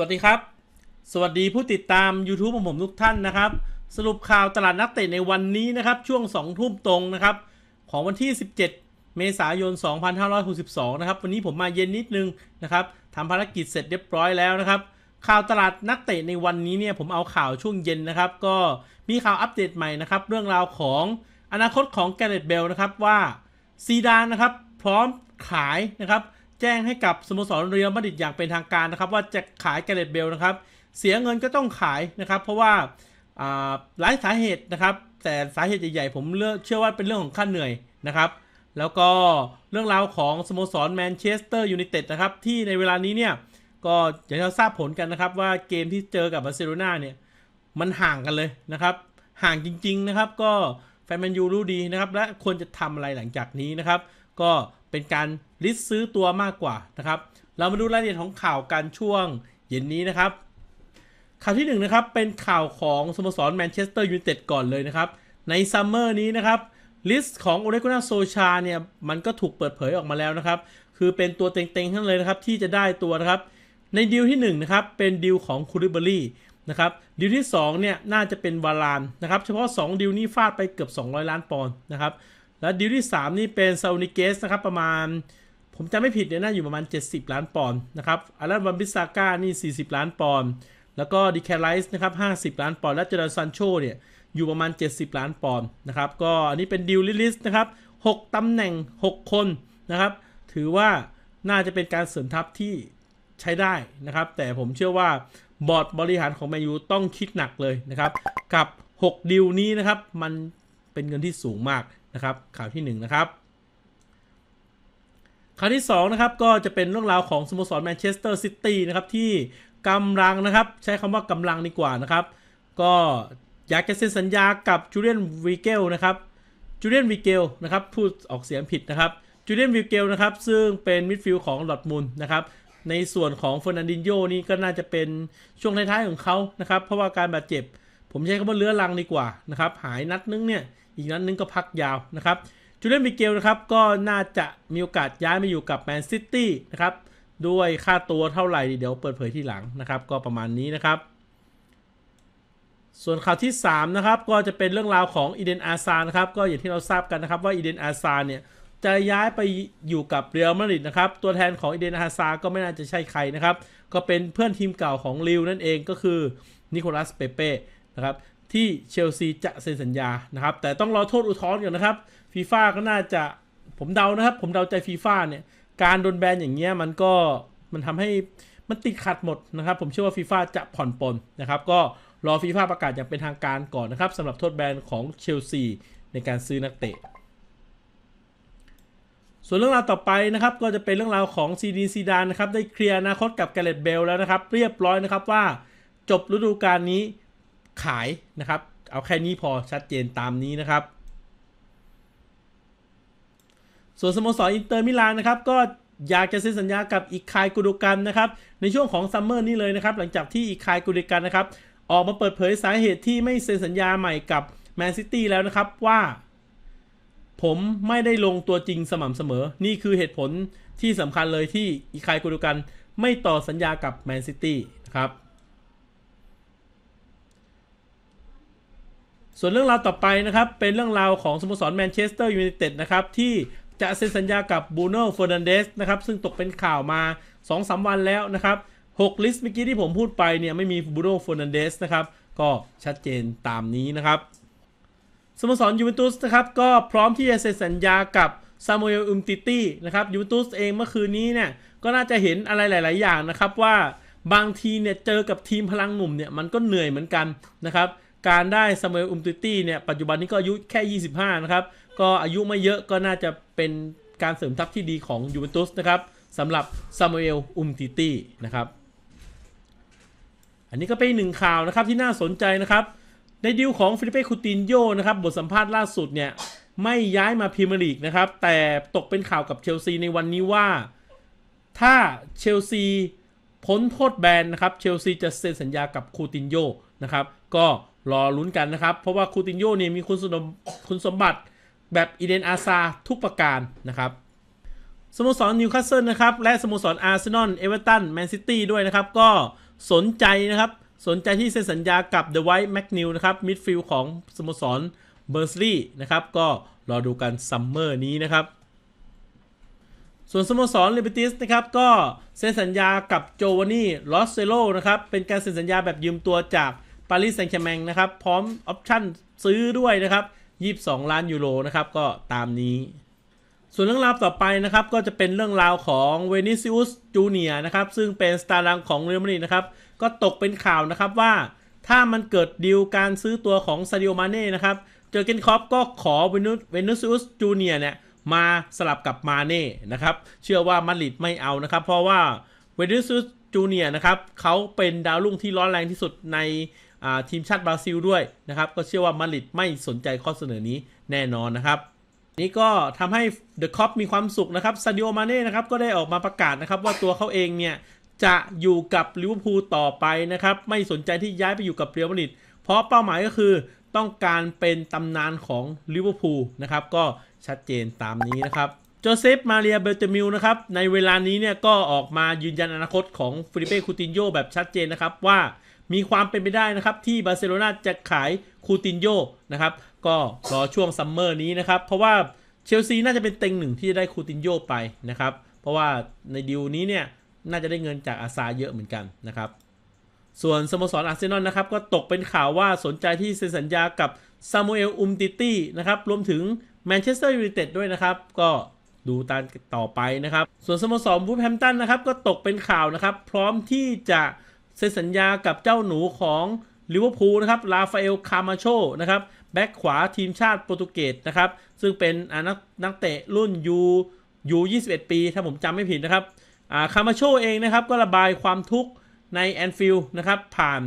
วัสดีครับ สวัสดีผู้ติดตาม YouTube ของผมทุกท่านนะครับ สรุปข่าวตลาดนักเตะในวันนี้นะครับ ช่วง 2 ทุ่มตรงนะครับ ของวันที่ 17 เมษายน 2562 นะครับ วันนี้ผมมาเย็นนิดนึงนะครับทำภารกิจเสร็จเรียบร้อยแล้วนะครับ ข่าวตลาดนักเตะในวันนี้เนี่ยผมเอาข่าวช่วงเย็นนะครับ ก็มีข่าวอัปเดตใหม่นะครับ เรื่องราวของอนาคตของแกเรตเบลนะครับว่าซีดานนะครับ พร้อมขายนะครับ แจ้งให้กับสโมสรเรียลมาดริดอย่างเป็นทางการนะครับ ว่าจะขายแกเรตเบลนะครับ เสียเงินก็ต้องขายนะครับ เพราะว่าหลายสาเหตุนะครับ แต่สาเหตุใหญ่ๆ ผมเลือกเชื่อว่าเป็นเรื่องของค่าเหนื่อยนะครับ แล้วก็เรื่องราวของสโมสรแมนเชสเตอร์ยูไนเต็ดนะครับ ที่ในเวลานี้เนี่ยก็อย่างที่เราทราบผลกันนะครับ ว่าเกมที่เจอกับบาร์เซโลนาเนี่ยมันห่างกันเลยนะครับ ห่างจริง ๆนะครับ ก็แฟนแมนยูรู้ดีนะครับ และควรจะทำอะไรหลังจากนี้นะครับ ก็ เป็นการลิสต์ซื้อตัวมากกว่านะครับ เรามาดูรายละเอียดของข่าวการช่วงเย็นนี้นะครับ ข่าวที่หนึ่งนะครับเป็นข่าวของสโมสรแมนเชสเตอร์ยูไนเต็ดก่อนเลยนะครับ ในซัมเมอร์นี้นะครับลิสต์ของโอเลกุนาโซชาเนี่ยมันก็ถูกเปิดเผยออกมาแล้วนะครับ คือเป็นตัวเต็งๆทั้งเลยนะครับที่จะได้ตัวนะครับ ในดีลที่1นงนะครับเป็นดีลของคูริเบอรี่นะครับดีลที่2เนี่ยน่าจะเป็นวาลานนะครับ เฉพาะ 2ดีลนี้ฟาดไปเกือบ 200 ล้านปอนด์นะครับ และดีลที่ 3 นี่เป็นซา u นิเกสนะครับประมาณ ผมจำไม่ผิดเนี่ยน่าอยู่ประมาณ 70 ล้านปอนด์นะครับอารันวันบิสซาก้านี่ 40 ล้านปอนด์แล้วก็ดิแคลไลส์นะครับ50 ล้านปอนด์และเจอร์ซันโชเนี่ยอยู่ประมาณ 70 ล้านปอนด์นะครับก็อันนี้เป็นดีลลิสต์นะครับ6ตำแหน่ง 6 คนนะครับถือว่าน่าจะเป็นการเสริมทัพที่ใช้ได้นะครับ แต่ผมเชื่อว่าบอร์ดบริหารของแมนยูต้องคิดหนักเลยนะครับ กับ 6 ดิวนี้นะครับ มันเป็นเงินที่สูงมาก นะครับข่าวที่1นะครับข่าวที่2นะครับก็จะเป็นเรื่องราวของสโมสรแมนเชสเตอร์ซิตี้นะครับที่กำลังนะครับใช้คำว่ากำลังดีกว่านะครับ ก็อยากจะเซ็นสัญญากับจูเลียนวีเกลนะครับจูเลียนวีเกลนะครับพูดออกเสียงผิดนะครับจูเลียนวีเกลนะครับซึ่งเป็นมิดฟิลด์ของดอร์ทมุนนะครับในส่วนของเฟอร์นันดินโยนี่ก็น่าจะเป็นช่วงท้ายๆของเขานะครับเพราะว่าการบาดเจ็บ ผมใช้คำว่าเลื้อรังดีกว่านะครับหายนัดนึงเนี่ย อีกนัดนึงก็พักยาวนะครับจูเลียนวิเกลนะครับก็น่าจะมีโอกาสย้ายมาอยู่กับแมนซิตี้นะครับด้วยค่าตัวเท่าไหร่เดี๋ยวเปิดเผยที่หลังนะครับ ก็ประมาณนี้นะครับ ส่วนข่าวที่3นะครับก็จะเป็นเรื่องราวของอีเดนอาซานะครับก็อย่างที่เราทราบกันนะครับว่าอีเดนอาซาเนี่ยจะย้ายไปอยู่กับเรอัลมาดริดนะครับ ตัวแทนของอีเดนอาซาก็ไม่น่าจะใช่ใครนะครับ ก็เป็นเพื่อนทีมเก่าของลิวนั่นเองก็คือนิโคลัสเปเป้นะครับ ที่เชลซีจะเซ็นสัญญานะครับ แต่ต้องรอโทษอุทธรณ์ก่อนนะครับฟีฟ่าก็น่าจะผมเดานะครับ ผมเดาใจฟีฟ่าเนี่ยการโดนแบนอย่างเงี้ยมันก็มันทำให้มันติดขัดหมดนะครับ ผมเชื่อว่าฟีฟ่าจะผ่อนปลนนะครับ ก็รอฟีฟ่าประกาศอย่างเป็นทางการก่อนนะครับสำหรับโทษแบนของเชลซีในการซื้อนักเตะ ส่วนเรื่องราวต่อไปนะครับ ก็จะเป็นเรื่องราวของซีดีซีดานนะครับ ได้เคลียร์อนาคตกับแกเรตเบลแล้วนะครับ เรียบร้อยนะครับว่าจบฤดูกาลนี้ ขายนะครับ เอาแค่นี้พอชัดเจนตามนี้นะครับ ส่วนสโมสรอินเตอร์มิลานนะครับก็อยากจะเซ็นสัญญากับอีกคายกุดุกันนะครับ ในช่วงของซัมเมอร์นี้เลยนะครับ หลังจากที่อีกคายกุดุกันนะครับ ออกมาเปิดเผยสาเหตุที่ไม่เซ็นสัญญาใหม่กับแมนซิตี้แล้วนะครับว่า ผมไม่ได้ลงตัวจริงสม่ำเสมอ นี่คือเหตุผลที่สำคัญเลยที่อีคายกุดุกัน ไม่ต่อสัญญากับแมนซิตี้นะครับ ส่วนเรื่องราวต่อไปนะครับ เป็นเรื่องราวของสโมสรแมนเชสเตอร์ยูไนเต็ดนะครับ ที่จะเซ็นสัญญากับบูโน่เฟอร์นันเดสนะครับ ซึ่งตกเป็นข่าวมา 2-3 วันแล้วนะครับ 6 ลิสต์เมื่อกี้ที่ผมพูดไปเนี่ยไม่มีบูโน่เฟอร์นันเดสนะครับ ก็ชัดเจนตามนี้นะครับสโมสรยูเวนตุสนะครับก็พร้อมที่จะเซ็นสัญญากับซามูเอลอุมติตี้นะครับยูเวนตุสเองเมื่อคืนนี้เนี่ยก็น่าจะเห็นอะไรหลาย ๆ อย่างนะครับว่าบางทีเนี่ยเจอกับทีมพลังหนุ่มเนี่ยมันก็เหนื่อยเหมือนกันนะครับ การได้ซามูเอลอุมติตี้เนี่ยปัจจุบันนี้ก็อายุแค่ 25 นะครับ ก็อายุไม่เยอะก็น่าจะเป็นการเสริมทัพที่ดีของยูเวนตุสนะครับสำหรับซามูเอลอุมติตี้นะครับ อันนี้ก็เป็นหนึ่งข่าวนะครับที่น่าสนใจนะครับ ในดีลของฟิลิเป้คูตินโยนะครับบทสัมภาษณ์ล่าสุดเนี่ยไม่ย้ายมาพรีเมียร์ลีกนะครับ แต่ตกเป็นข่าวกับเชลซีในวันนี้ว่า ถ้าเชลซีพ้นโทษแบนนะครับเชลซีจะเซ็นสัญญากับคูตินโยนะครับ ก็ รอลุ้นกันนะครับ เพราะว่าคูตินโยนี่มีคุณสมคุณสมบัติแบบอีเดนอาซาทุกประการนะครับสโมสรนิวคาสเซิลนะครับ และสโมสรอาร์เซนอลเอเวอร์ตันแมนซิตี้ด้วยนะครับ ก็สนใจนะครับ สนใจที่เซ็นสัญญากับ The White McNeil นะครับมิดฟิลด์ของสโมสรเบอร์สลีย์นะครับ ก็รอดูกันซัมเมอร์นี้นะครับ ส่วนสโมสรเลิเบติสนะครับ ก็เซ็นสัญญากับโจวานี่ลอสเซโลนะครับ เป็นการเซ็นสัญญาแบบยืมตัวจาก ปารีสแซงต์แชร์แมงนะครับ พร้อมออปชั่นซื้อด้วยนะครับ 22 ล้านยูโรนะครับ ก็ตามนี้ ส่วนเรื่องราวต่อไปนะครับ ก็จะเป็นเรื่องราวของเวนิซิอุสจูเนียนะครับ ซึ่งเป็นสตาร์ดังของเรอัลมาดริดนะครับ ก็ตกเป็นข่าวนะครับว่าถ้ามันเกิดดีลการซื้อตัวของซาดิโอมาเน่นะครับ เจอเกนคอปก็ขอเวนิเวนิซิอุสจูเนียเนี่ยมาสลับกับมาเน่นะครับ เชื่อว่ามาดริดไม่เอานะครับ เพราะว่าเวนิซิอุสจูเนียนะครับเขาเป็นดาวรุ่งที่ร้อนแรงที่สุดใน ทีมชาติบราซิลด้วยนะครับ ก็เชื่อว่ามาริดไม่สนใจข้อเสนอนี้แน่นอนนะครับ นี่ก็ทำให้เดอะคอปมีความสุขนะครับซาดิโอมาเน่นะครับก็ได้ออกมาประกาศนะครับว่าตัวเขาเองเนี่ยจะอยู่กับลิเวอร์พูลต่อไปนะครับ ไม่สนใจที่ย้ายไปอยู่กับเรอัลมาดริดเพราะเป้าหมายก็คือต้องการเป็นตำนานของลิเวอร์พูลนะครับ ก็ชัดเจนตามนี้นะครับโจเซฟมาเรียเบลเตมิลนะครับ ในเวลานี้เนี่ยก็ออกมายืนยันอนาคตของฟิลิเป้คูตินโยแบบชัดเจนนะครับว่า มีความเป็นไปได้นะครับที่บาร์เซโลนาจะขายคูตินโยนะครับก็รอช่วงซัมเมอร์นี้นะครับเพราะว่าเชลซีน่าจะเป็นเต็งหนึ่งที่จะได้คูตินโยไปนะครับเพราะว่าในดีลนี้เนี่ยน่าจะได้เงินจากอาซาเยอะเหมือนกันนะครับส่วนสโมสรอาร์เซนอลนะครับก็ตกเป็นข่าวว่าสนใจที่เซ็นสัญญากับซามูเอลอุมติตี้นะครับรวมถึงแมนเชสเตอร์ยูไนเต็ดด้วยนะครับก็ดูตามต่อไปนะครับ ส่วนสโมสรวูฟแฮมตันนะครับก็ตกเป็นข่าวนะครับ พร้อมที่จะ เซ็นสัญญากับเจ้าหนูของลิเวอร์พูลนะครับราฟาเอลคามาโชนะครับแบ็กขวาทีมชาติโปรตุเกสนะครับซึ่งเป็นนักนักเตะรุ่นยูยู21 ปี ถ้าผมจำไม่ผิดนะครับอ่าคามาโชเองนะครับก็ระบายความทุกข์ในแอนฟิลด์นะครับผ่าน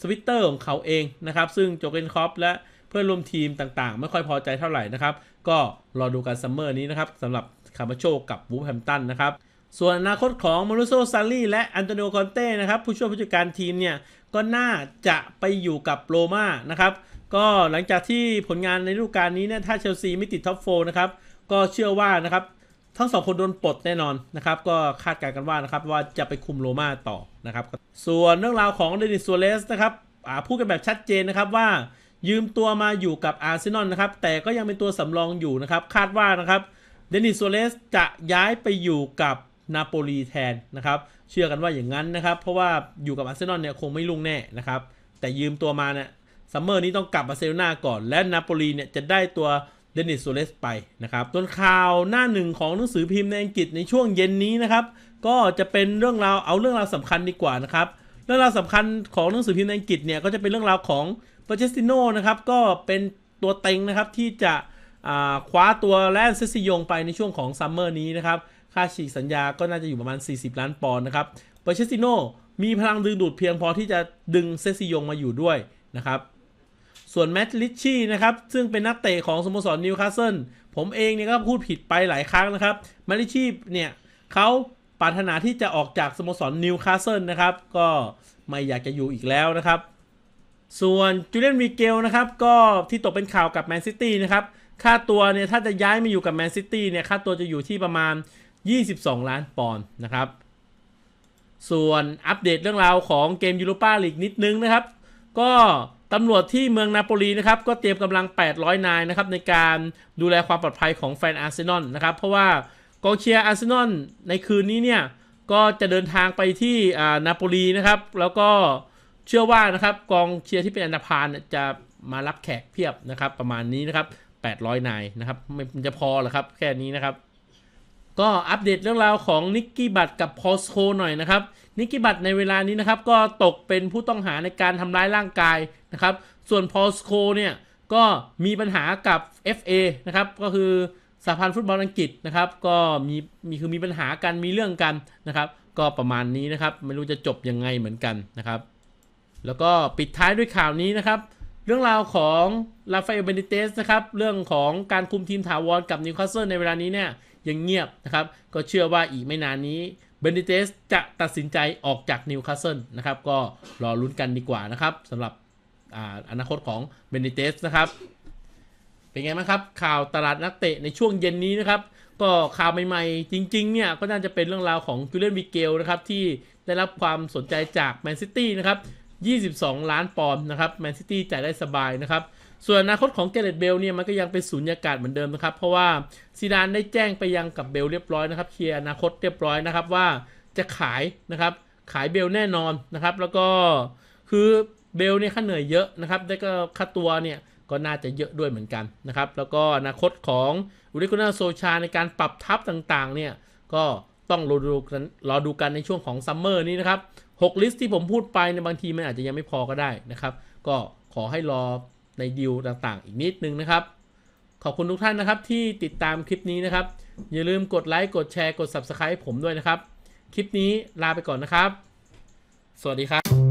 สวิตเตอร์ของเขาเองนะครับซึ่งโจเกนคอปและเพื่อนร่วมทีมต่างๆ ไม่ค่อยพอใจเท่าไหร่นะครับ ก็รอดูกันซัมเมอร์นี้นะครับสำหรับคามาโชกับวูฟแฮมตันนะครับ ส่วนอนาคตของมารุโซซารีและอันโตนิโอคอนเต้นะครับผู้ช่วยผู้จัดการทีมเนี่ยก็น่าจะไปอยู่กับโรม่านะครับก็หลังจากที่ผลงานในฤดูกาลนี้เนี่ยถ้าเชลซีไม่ติดท็อปโฟนะครับก็เชื่อว่านะครับทั้งสองคนโดนปลดแน่นอนนะครับ ก็คาดการณ์กันว่านะครับว่าจะไปคุมโรม่าต่อนะครับ ส่วนเรื่องราวของเดนิสซัวเรสนะครับพูดกันแบบชัดเจนนะครับว่า ยืมตัวมาอยู่กับอาร์เซนอลนะครับ แต่ก็ยังเป็นตัวสำรองอยู่นะครับ คาดว่านะครับเดนิสซัวเรสจะย้ายไปอยู่กับ นาโปลีแทนนะครับ เชื่อกันว่าอย่างนั้นนะครับ เพราะว่าอยู่กับอาร์เซนอลเนี่ยคงไม่ลุ่งแน่นะครับ แต่ยืมตัวมาเนี่ยซัมเมอร์นี้ต้องกลับบาเซลนาก่อน และนาโปลีเนี่ยจะได้ตัวเดนิสโซเลสไปนะครับต้นข่าวหน้าหนึ่งของหนังสือพิมพ์ในอังกฤษในช่วงเย็นนี้นะครับ ก็จะเป็นเรื่องราวเอาเรื่องราวสำคัญดีกว่านะครับ เรื่องราวสำคัญของหนังสือพิมพ์ในอังกฤษเนี่ยก็จะเป็นเรื่องราวของโปเจสติโนนะครับก็เป็นตัวเต็งนะครับที่จะคว้าตัวแลนเซซิยงไปในช่วงของซัมเมอร์นี้นะครับ ค่าฉีกสัญญาก็น่าจะอยู่ประมาณ 40 ล้านปอนด์นะครับโปเชสติโนมีพลังดึงดูดเพียงพอที่จะดึงเซซิยงมาอยู่ด้วยนะครับ ส่วนแมตต์ลิชชี่นะครับ ซึ่งเป็นนักเตะของสโมสรนิวคาสเซิลผมเองเนี่ยก็พูดผิดไปหลายครั้งนะครับแมตต์ลิชชี่เนี่ยเขาปรารถนาที่จะออกจากสโมสรนิวคาสเซิลนะครับ ก็ไม่อยากจะอยู่อีกแล้วนะครับ ส่วนจูเลียนวีเกลนะครับ ก็ที่ตกเป็นข่าวกับแมนซิตี้นะครับ ค่าตัวเนี่ยถ้าจะย้ายมาอยู่กับแมนซิตี้เนี่ย ค่าตัวจะอยู่ที่ประมาณ 22 ล้านปอนด์นะครับ ส่วนอัปเดตเรื่องราวของเกมยูโรปาลีกนิดนึงนะครับ ก็ตำรวจที่เมืองนาโปลีนะครับก็เตรียมกำลัง 800 นายนะครับในการดูแลความปลอดภัยของแฟนอาร์เซนอลนะครับ เพราะว่ากองเชียร์อาร์เซนอลในคืนนี้เนี่ยก็จะเดินทางไปที่อ่านาโปลีนะครับ แล้วก็เชื่อว่านะครับกองเชียร์ที่เป็นอันดาพานจะมารับแขกเพียบนะครับ ประมาณนี้นะครับ 800 นายนะครับไม่มันจะพอหรอครับแค่นี้นะครับ ก็อัปเดตเรื่องราวของนิกกี้บัตกับพอสโคหน่อยนะครับ นิกกี้บัตในเวลานี้นะครับ ก็ตกเป็นผู้ต้องหาในการทำร้ายร่างกายนะครับ ส่วนพอสโคเนี่ยก็มีปัญหากับ FA นะครับ ก็คือสหพันธ์ฟุตบอลอังกฤษนะครับ ก็มีมีคือมีปัญหากันมีเรื่องกันนะครับ ก็ประมาณนี้นะครับ ไม่รู้จะจบยังไงเหมือนกันนะครับ แล้วก็ปิดท้ายด้วยข่าวนี้นะครับ เรื่องราวของราฟาเอลเบนิเตสนะครับ เรื่องของการคุมทีมถาวรกับนิวคาสเซิลในเวลานี้เนี่ย ยังเงียบนะครับ ก็เชื่อว่าอีกไม่นานนี้เบนิเตสจะตัดสินใจออกจากนิวคาสเซิลนะครับ ก็รอลุ้นกันดีกว่านะครับสำหรับออนาคตของเบนิเตสนะครับ เป็นไงบ้างครับ ข่าวตลาดนักเตะในช่วงเย็นนี้นะครับ ก็ข่าวใหม่ๆ จริง ๆ เนี่ย ก็น่าจะเป็นเรื่องราวของจูเลียนวิเกลนะครับ ที่ได้รับความสนใจจากแมนซิตี้นะครับ 22 ล้านปอนด์นะครับแมนซิตี้จ่ายได้สบายนะครับ ส่วนอนาคตของเกเรตเบลเนี่ยมันก็ยังเป็นสุญญากาศเหมือนเดิมนะครับ เพราะว่าซีดานได้แจ้งไปยังกับเบลเรียบร้อยนะครับเคลียร์อนาคตเรียบร้อยนะครับว่าจะขายนะครับขายเบลแน่นอนนะครับ แล้วก็คือเบลเนี่ยค่าเหนื่อยเยอะนะครับแล้วก็ค่าตัวเนี่ยก็น่าจะเยอะด้วยเหมือนกันนะครับ แล้วก็อนาคตของอุริกุนาโซชาในการปรับทัพต่างๆ เนี่ยก็ต้องรอดูกันรอดูกันในช่วงของซัมเมอร์นี้นะครับ 6 ลิสต์ที่ผมพูดไปในบางทีมันอาจจะยังไม่พอก็ได้นะครับ ก็ขอให้รอ ในดีลต่างๆ อีกนิดนึงนะครับ ขอบคุณทุกท่านนะครับที่ติดตามคลิปนี้นะครับ อย่าลืมกดไลค์กดแชร์กด Subscribe ผมด้วยนะครับ คลิปนี้ลาไปก่อนนะครับ สวัสดีครับ